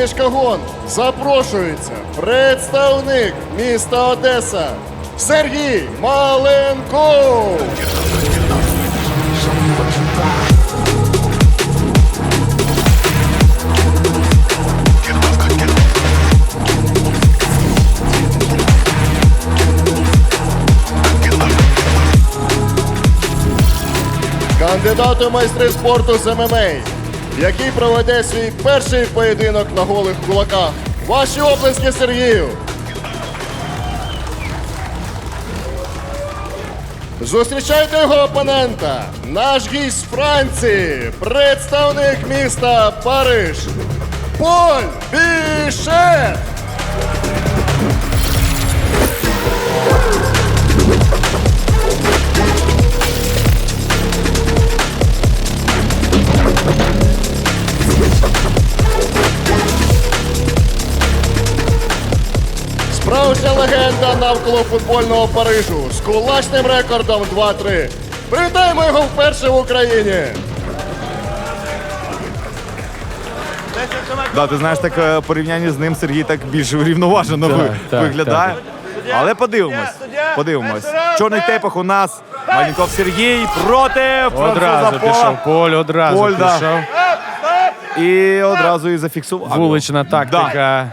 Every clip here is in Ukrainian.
мішкагон запрошується представник міста Одеса Сергій Маленков. Кандидат у майстри спорту з ММА, який проведе свій перший поєдинок на голих кулаках. Ваші оплески Сергію. Зустрічайте його опонента, наш гість Франції, представник міста Париж, Поль Бішет. Легенда навколо футбольного Парижу з кулачним рекордом 2-3. Привітаємо його вперше в Україні. Да, ти знаєш, так е, порівняння з ним Сергій так більш врівноважено ви- так, виглядає. Але подивимось. Подивимось. В чорних тейпах у нас Маленков Сергій проти Одразу пішов. Поль одразу Поль, да. пішов. І одразу і зафіксував. Вулична тактика.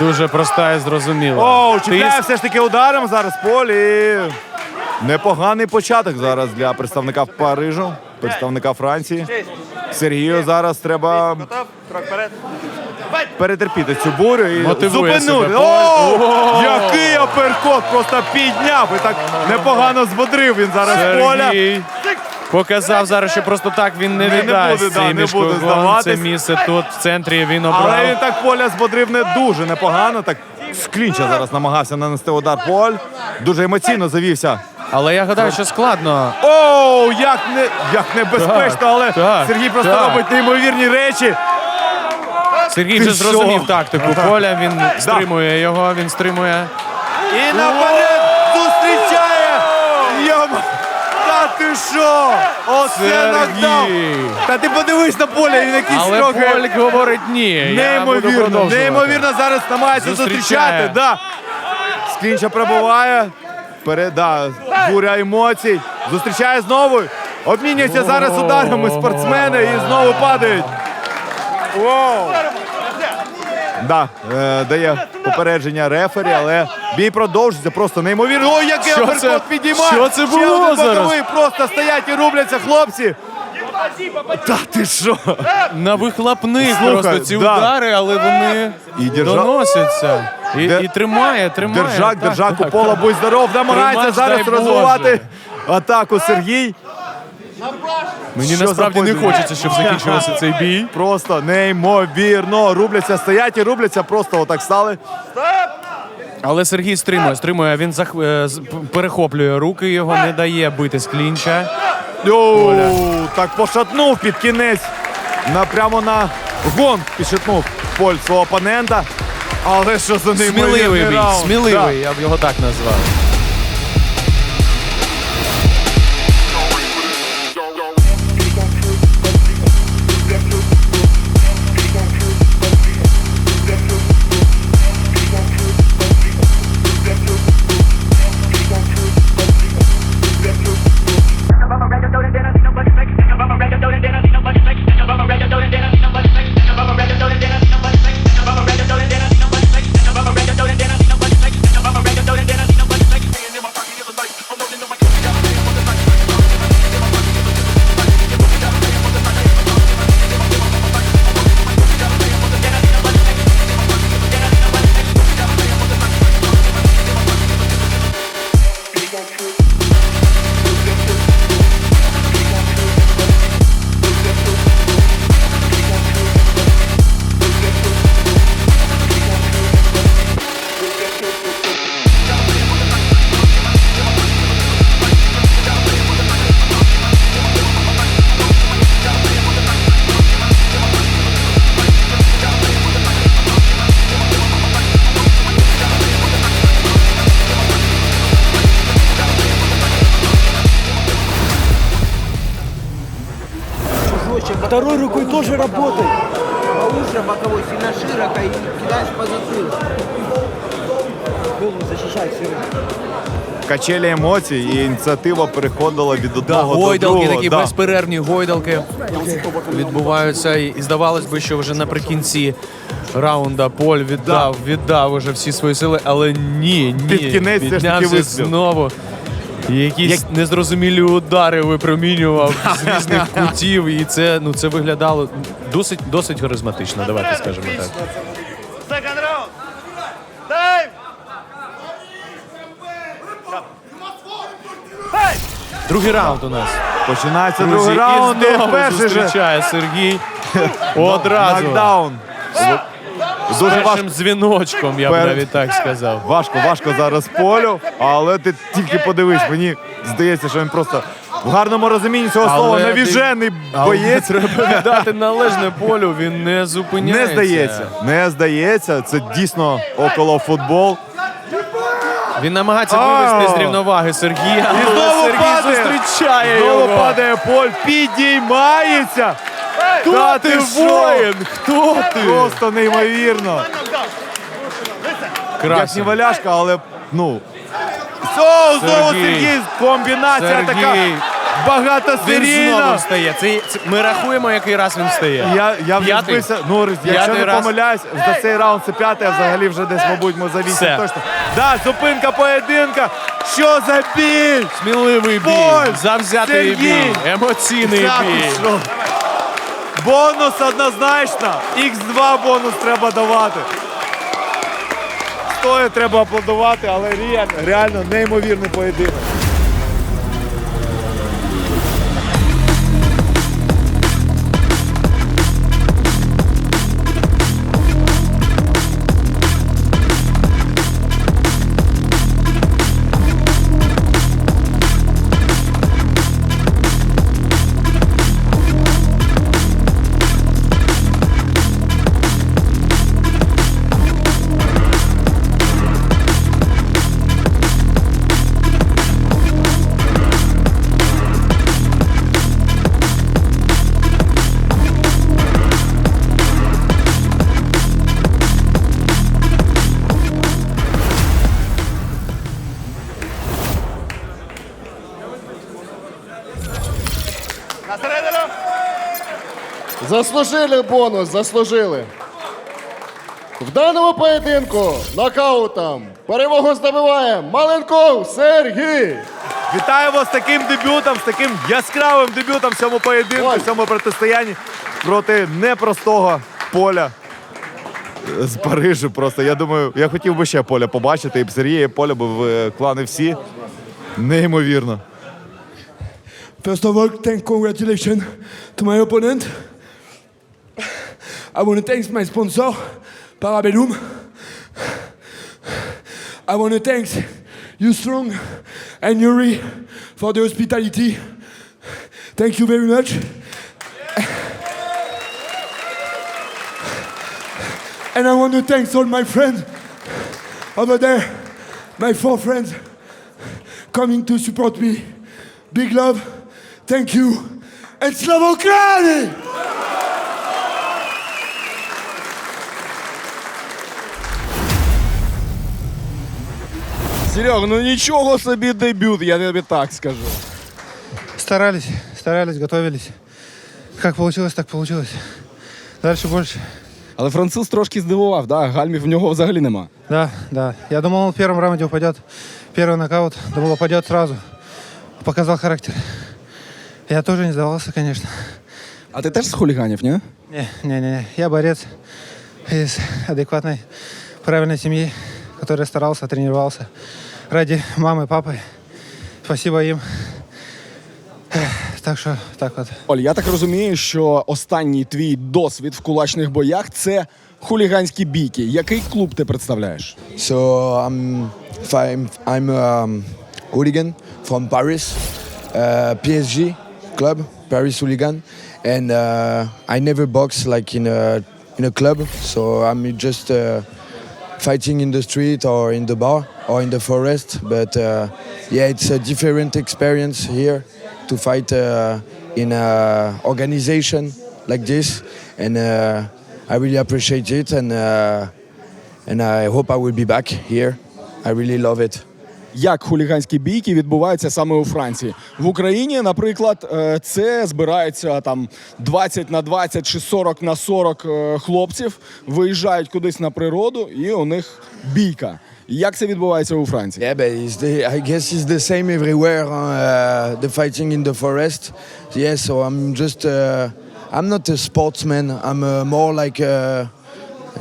Дуже проста і зрозуміла. Оу, чіпляє Тиск. все ж таки ударом зараз Поль. І непоганий початок зараз для представника Парижу, представника Франції. Сергію зараз треба перетерпіти цю бурю і Мотивує зупинити. себе О, який аперкот просто підняв і так непогано збодрив він зараз поля. Сергій показав зараз, що просто так він не не віддасть буде, да, цей не буде мішкогон. Це місце тут в центрі він Але він так поля збодрив не дуже непогано. Так з клінча зараз намагався нанести удар Поль. Дуже емоційно завівся. Але я гадаю, що складно. Оу, як не як небезпечно, але так, Сергій просто так. робить неймовірні речі. Сергій Ти вже що? зрозумів тактику поля. Він стримує його, він стримує. І наперед ти що? Оце нокдаун. Та ти подивись на поле, він якийсь Але трохи Поль говорить ні. я буду неймовірно. продовжувати. Неймовірно зараз намагається Зустрічає. зустрічати. Да. Склінча прибуває. Переда буря емоцій. Зустрічає знову. Обмінюються зараз ударами спортсмени і знову падають. Воу. Да, е, дає попередження рефері, але бій продовжується просто неймовірно. Ой, який Що аперкот це- підіймає! що це Ще було один зараз? боковий, Просто стоять і рубляться хлопці. Та ти що? На вихлопних просто ці да. удари, але вони І держа- доносяться. І, Де- і тримає, тримає. Держак, Так, держак, так, у пола, будь здоров, намагається Тримач, зараз дай Боже. розвивати атаку Сергій. Мені Що насправді за не хочеться, щоб закінчився цей бій. Просто неймовірно. Рубляться, стоять і рубляться, просто отак стали. Але Сергій стримує, стримує. Він зах... е, з- п- перехоплює руки, його не дає бити з клінча. Йоу, так пошатнув під кінець. На, прямо на гон підшатнув Поль свого опонента. Але що за неймовірний Сміливий бій, раунд. сміливий, я б його так назвав. Сильно широко и кидаешь по затылку. Голову защищать все. Качелі емоцій і ініціатива переходила від Да, одного до гойдалки, другого. такі Да. безперервні гойдалки відбуваються. І, і здавалось би, що вже наприкінці раунда Поль віддав, віддав уже всі свої сили, але ні, ні. Під кінець все ж таки піднявся вистріл. знову. І Якісь незрозумілі удари випромінював з різних кутів, і це ну це виглядало досить досить харизматично. Давайте скажемо так. Другий раунд у нас. Починається Друзі, другий раунд. і І знову перший же зустрічає Сергій одразу. нокдаун. Дуже важко, Першим дзвіночком, я б Пер- навіть так сказав. важко, важко зараз полю, але ти тільки подивись, мені здається, що він просто в гарному розумінні цього слова Але навіжений Але боєць. треба віддати належне полю, він не зупиняється. Не здається, не здається. Це дійсно около футбол. Він намагається А! вивести з рівноваги Сергія, але Сергій зустрічає Знову його. падає поль, підіймається. Хто Та ти воїн? Хто ти? Просто неймовірно. Як неваляшка, але ну. О, знову Сергій. Сергій. Комбінація Сергій. така Він багатосерійна. знову встає. Це, це- ми рахуємо, який раз він встає. Я, я вже П'ятий? збився. Ну, якщо П'ятий не раз? помиляюсь, за цей раунд це п'ятий, а взагалі вже десь, мабуть, ми за вісім Все. точно. Да, зупинка поєдинка. Що за біль? Сміливий бій, Боль! завзятий Сергій! бій, емоційний бій. Бонус однозначно. Х2 бонус треба давати. Стоє треба аплодувати, але реально, реально неймовірний поєдинок. Заслужили бонус, заслужили. В даному поєдинку нокаутом перемогу здобуває Маленков Сергій. Вітаю вас з таким дебютом, з таким яскравим дебютом в цьому поєдинку, Ой. в цьому протистоянні проти непростого поля з Парижу. Просто я думаю, я хотів би ще поля побачити, і б Сергія, і поля б в клани всі. Неймовірно. First of all, thank congratulations to my opponent. I want to thank my sponsor, Parabellum. I want to thank you strong and Yuri for the hospitality. Thank you very much. And I want to thank all my friends over there, my four friends coming to support me. Big love. Thank you. And Slavo! Серега, ну нічого собі дебют, я тобі так скажу. Старались, старались, готовились. Как получилось, так получилось. Дальше больше. Але француз трошки здивував, да? гальмів в нього взагалі нема. Да, да. Я думал, он в первом раунде упадет. Первый нокаут. Думал, упадет сразу. Показал характер. Я тоже не сдавался, конечно. А ти теж з хуліганів, ні? Не, не, не, не. Я борец из адекватной, правильной семьи, который старался, тренировался ради мамы, папы. Спасибо им. Эх, Так что, так вот. Оль, я так розумію, що останній твій досвід в кулачних боях це хуліганські бійки. Який клуб ти представляєш? So I'm I'm, I'm um, hooligan from Paris, uh, PSG club, Paris hooligan, and uh, I never box like in a in a club. So I'm just uh, fighting in the street or in the bar or in the forest. But uh, yeah, it's a different experience here to fight uh, in an organization like this, and uh, I really appreciate it, and uh, and I hope I will be back here. I really love it. Як хуліганські бійки відбуваються саме у Франції в Україні, наприклад, е, це збирається там 20 на 20 чи 40 на 40 е, хлопців, виїжджають кудись на природу, і у них бійка. Як це відбувається у Франції? Yeah, but it's the, I guess it's the same everywhere. Uh, the fighting in the forest. Yeah, so I'm just. Uh, I'm not a sportsman. I'm uh, more like. Uh,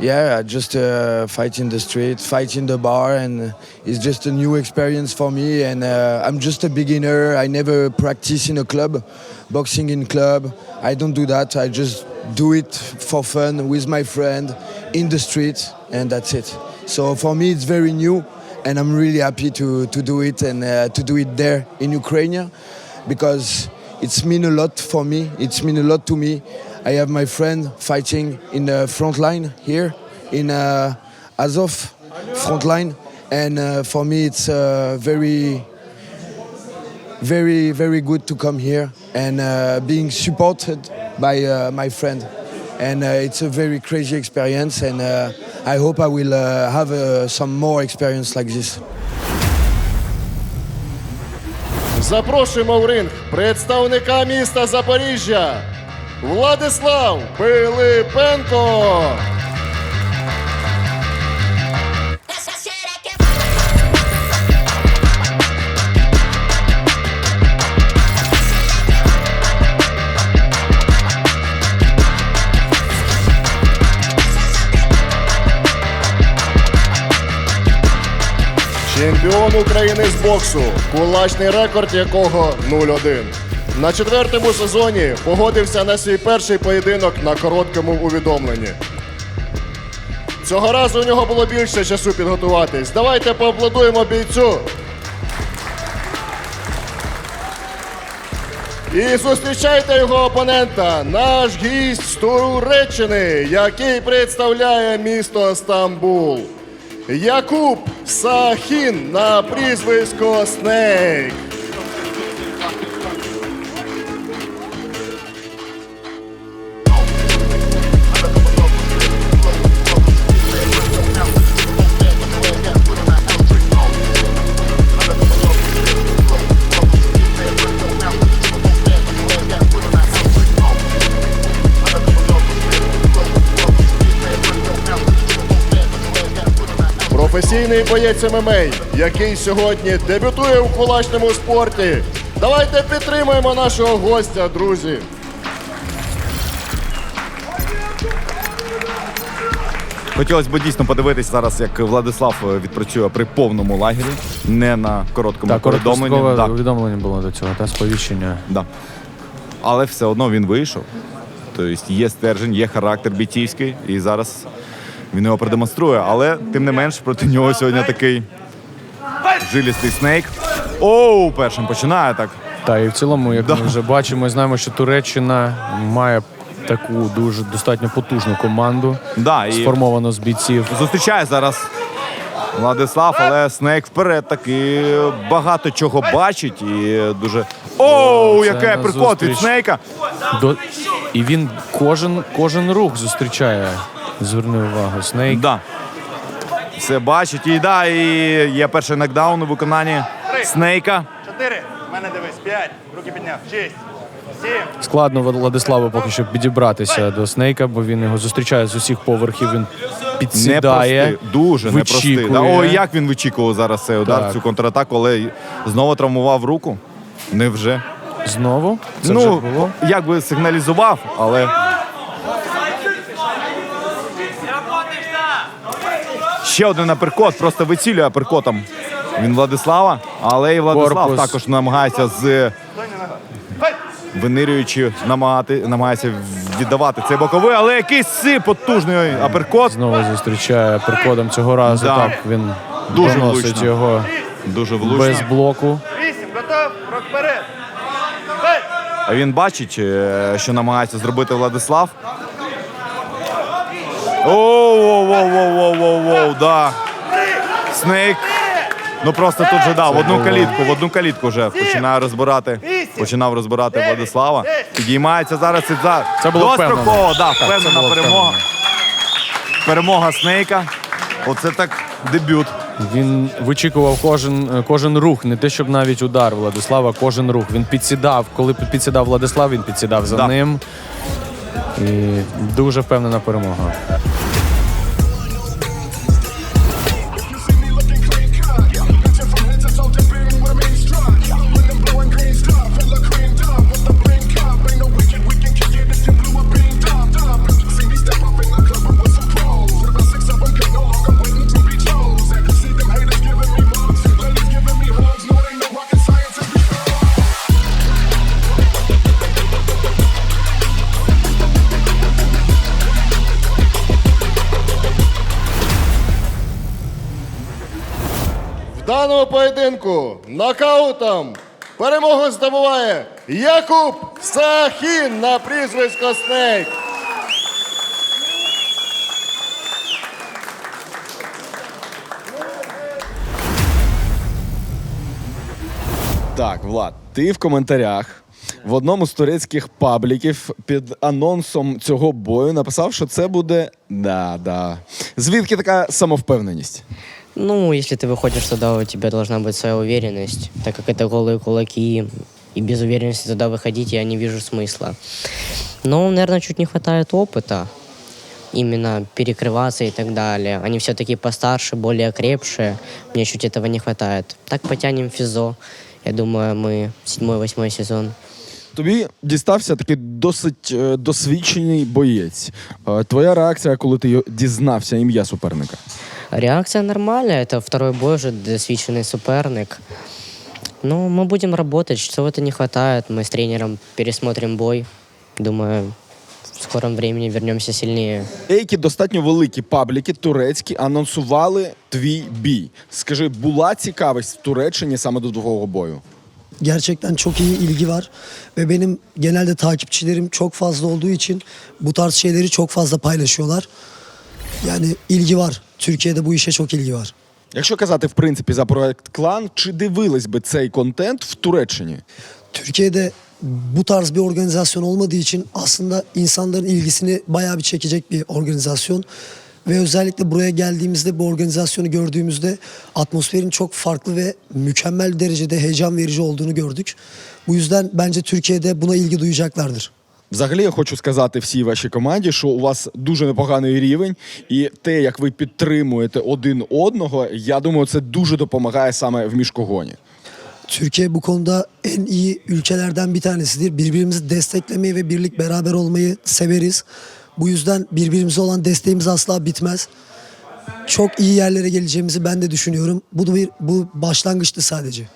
yeah, just uh, fight in the street, fight in the bar, and it's just a new experience for me. And uh, I'm just a beginner. I never practice in a club, boxing in club. I don't do that. I just do it for fun with my friend in the street, and that's it. So for me, it's very new, and I'm really happy to, to do it and uh, to do it there in Ukraine because it's mean a lot for me. It's mean a lot to me. I have my friend fighting in the front line here in uh, Azov front line, and uh, for me, it's uh, very very very good to come here and uh, being supported by uh, my friend and uh, it's a very crazy experience and uh, i hope i will uh, have uh, some more experience like this Запрошуємо в ринг представника міста Запоріжжя Владислав Пилипенко. Чемпіон України з боксу, кулачний рекорд якого 0-1. На четвертому сезоні погодився на свій перший поєдинок на короткому увідомленні. Цього разу у нього було більше часу підготуватись. Давайте поаплодуємо бійцю. І зустрічайте його опонента, наш гість з Туреччини, який представляє місто Стамбул. Якуб Сахін на прізвисько Снейк. Професійний боєць ММА, який сьогодні дебютує у кулачному спорті. Давайте підтримаємо нашого гостя, друзі. Хотілося б дійсно подивитись зараз, як Владислав е, відпрацює при повному лагері, не на короткому Так, повідомленні. Да, повідомлення було до цього, та сповіщення. да. Але все одно він вийшов. Тобто є стержень, є характер бійцівський, і зараз він його продемонструє. Але тим не менш проти нього сьогодні такий жилістий снейк. Оу, першим починає так. Та і в цілому, як ми вже бачимо, і знаємо, що Туреччина має таку дуже достатньо потужну команду, Да, і сформовану з бійців. зустрічає зараз Владислав, але Снейк вперед таки багато чого бачить і дуже. Оу, Це яке прикот від назустріч. Снейка! До... І він кожен, кожен рух зустрічає. Зверни увагу, Снейк. Да. Все бачить. І да, і є перший нокдаун у виконанні Снейка. Чотири. Мене дивись. П'ять. Руки підняв. Шість. Сім. Складно Владиславу поки що підібратися до Снейка, бо він його зустрічає з усіх поверхів. Він підсідає. Непростий, дуже непростий. Да. вичікує. Ой, як він вичікував зараз цей удар, Так. цю контратаку, але знову травмував руку. Невже? Знову? Це ну, вже було. як би сигналізував, але. Ще один аперкот, просто вицілює аперкотом. Він Владислава, але і Владислав Корпус. також намагається з винирюючи, намагати, намагається віддавати цей боковий, але якийсь си потужний аперкот. Знову зустрічає приходом цього разу. Да. Так, він Дуже доносить влучно. його Дуже влучно. без блоку. Вісім. Готов. Крок вперед. А Він бачить, е, що намагається зробити Владислав. Оу-воу-воу-воу-воу-воу, да. Снейк. Ну просто тут же да, в одну калітку, в одну калітку вже починає розбирати. Починав розбирати Владислава. Підіймається зараз і за Це було достроково, да, впевнена перемога. перемога Снейка. Оце так дебют. Він вичікував кожен, кожен рух, не те, щоб навіть удар Владислава, кожен рух. Він підсідав. Коли підсідав Владислав, він підсідав за Да. ним. І дуже впевнена перемога. Поєдинку нокаутом перемогу здобуває Якуб Сахін на прізвисько Снейк. Так, Влад, ти в коментарях в одному з турецьких пабліків під анонсом цього бою написав, що це буде. Да, да. Звідки така самовпевненість? Ну, если ты выходишь туда, у тебя должна быть своя уверенность, так как это голые кулаки, и без уверенности туда выходить я не вижу смысла. Но, наверное, чуть не хватает опыта, именно перекрываться и так далее. Они все-таки постарше, более крепшие, мне чуть этого не хватает. Так потянем физо, я думаю, мы седьмой-восьмой сезон. Тобі дістався такий досить е, досвідчений боєць. Е, Твоя реакція, коли ти його- дізнався ім'я суперника? Реакция нормальная, это второй бой уже, досвідчений суперник. Ну, мы будем работать, чего-то не хватает. Мы с тренером пересмотрим бой. Думаю, в скором времени вернемся сильнее. Деякі достатньо великі пабліки турецькі анонсували твій бій. Скажи, була цікавість в Туреччині саме до твого бою? Gerçekten çok iyi ilgi var ve benim genelde takipçilerim çok fazla olduğu için bu tarz şeyleri çok fazla paylaşıyorlar. Yani ilgi var. Türkiye'de bu işe çok ilgi var. Якщо казати в принципі за проект клан, чи дивились би цей контент в Туреччині? Türkiye'de bu tarz bir organizasyon olmadığı için aslında insanların ilgisini bayağı bir çekecek bir organizasyon. Ve özellikle buraya geldiğimizde bu organizasyonu gördüğümüzde atmosferin çok farklı ve mükemmel derecede heyecan verici olduğunu gördük. Bu yüzden bence Türkiye'de buna ilgi duyacaklardır. Взагалі, я хочу сказати всій вашій команді, що у вас дуже непоганий рівень, і те, як ви підтримуєте один одного, я думаю, це дуже допомагає саме в міжкогоні. Türkiye bu konuda en iyi ülkelerden bir tanesidir. Birbirimizi desteklemeyi ve birlik beraber olmayı severiz. Bu yüzden birbirimize olan desteğimiz asla bitmez. Çok iyi yerlere geleceğimizi ben de düşünüyorum. Bu da bir bu başlangıçtı sadece.